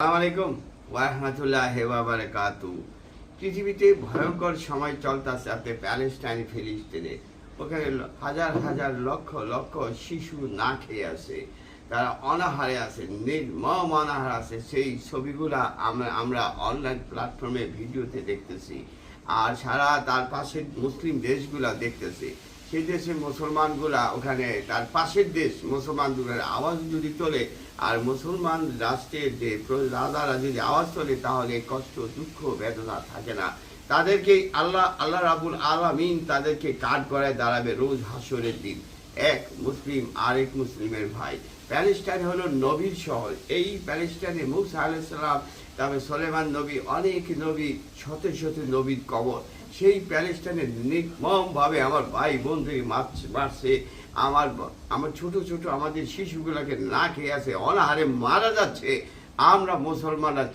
আসসালামু আলাইকুম। ওয়ারহমতুল্লাহ বারাকাতু পৃথিবীতে ভয়ঙ্কর সময় চলতেছে আপনি প্যালেস্টাইন, ফিলিস্তিনে। ওখানে হাজার হাজার লক্ষ লক্ষ শিশু না খেয়ে আছে। তারা অনাহারে আছে, নির্মম অনাহার আছে। সেই ছবিগুলা আমরা আমরা অনলাইন প্ল্যাটফর্মে ভিডিওতে দেখতেছি। আর সারা তার পাশে মুসলিম দেশগুলা দেখতেছি। সেই দেশের মুসলমানগুলা ওখানে, তার পাশের দেশ মুসলমানগুলোর আওয়াজ যদি তোলে, আর মুসলমান রাষ্ট্রের যে রাজারা যদি আওয়াজ তোলে, তাহলে কষ্ট, দুঃখ, বেদনা থাকে না। তাদেরকে আল্লাহ আল্লাহ রাবুল আলামিন তাদেরকে কাঠ করায় দাঁড়াবে রোজ হাসরের দিন। এক মুসলিম, আরেক মুসলিমের ভাই। প্যালেস্টাইন হলো নবীর শহর। এই প্যালেস্টাইনে মুসা আলাইসালাম তারপরে সলেমান নবী, অনেক নবী, শত শত নবীর কবর। সেই প্যালেস্টাইনে নির্মম ভাবে আমার ভাই বন্ধুকে মারছে মারছে। আমার আমার ছোট ছোট আমাদের শিশুগুলোকে না খেয়ে আছে, অনাহারে মারা যাচ্ছে। আমরা মুসলমানরা